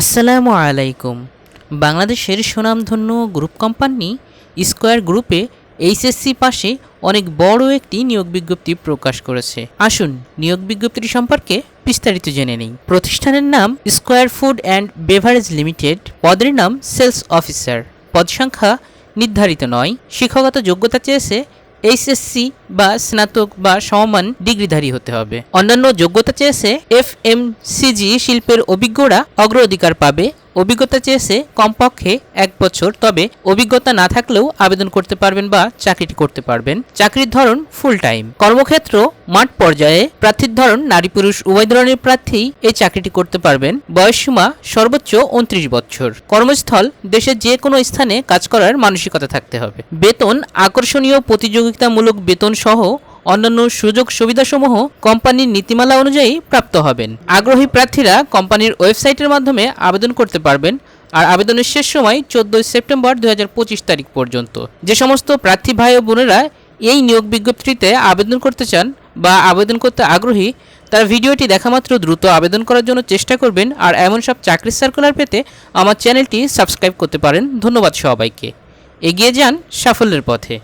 আসসালামু আলাইকুম। বাংলাদেশের সুনামধন্য গ্রুপ কোম্পানি স্কোয়ার গ্রুপে এইচএসসি পাশে অনেক বড় একটি নিয়োগ বিজ্ঞপ্তি প্রকাশ করেছে। আসুন, নিয়োগ বিজ্ঞপ্তিটি সম্পর্কে বিস্তারিত জেনে নেই। প্রতিষ্ঠানের নাম square food and beverage limited. পদের নাম সেলস অফিসার। পদ সংখ্যা নির্ধারিত নয়। শিক্ষাগত যোগ্যতা চেয়েছে এইচএসসি বা স্নাতক বা সমমান ডিগ্রিধারী হতে হবে। অন্যান্য যোগ্যতা চেয়েছে এফ এম সিজি শিল্পের অভিজ্ঞরা অগ্রাধিকার পাবে। অভিজ্ঞতা চেয়েছে কমপক্ষে এক বছর, তবে অভিজ্ঞতা না থাকলেও আবেদন করতে পারবেন বা চাকরিটি করতে পারবেন। চাকরির ধরন ফুল টাইম কর্মক্ষেত্র মাঠ পর্যায়ে। প্রার্থীর ধরন নারী পুরুষ, উভয় ধরনের প্রার্থী এই চাকরিটি করতে পারবেন। বয়সসীমা সর্বোচ্চ উনত্রিশ বছর। কর্মস্থল দেশের যে কোনো স্থানে কাজ করার মানসিকতা থাকতে হবে। বেতন আকর্ষণীয়, প্রতিযোগিতামূলক বেতন সহ অন্যান্য সুযোগ সুবিধাসমূহ কোম্পানির নীতিমালা অনুযায়ী প্রাপ্ত হবেন। আগ্রহী প্রার্থীরা কোম্পানির ওয়েবসাইটের মাধ্যমে আবেদন করতে পারবেন আর আবেদনের শেষ সময় চোদ্দোই সেপ্টেম্বর দু হাজার পঁচিশ তারিখ পর্যন্ত। যে সমস্ত প্রার্থী ভাই ও বোনেরা এই নিয়োগ বিজ্ঞপ্তিতে আবেদন করতে চান বা আবেদন করতে আগ্রহী, তারা ভিডিওটি দেখামাত্র দ্রুত আবেদন করার জন্য চেষ্টা করবেন আর এমন সব চাকরির সার্কুলার পেতে আমার চ্যানেলটি সাবস্ক্রাইব করতে পারেন। ধন্যবাদ সবাইকে। এগিয়ে যান সাফল্যের পথে।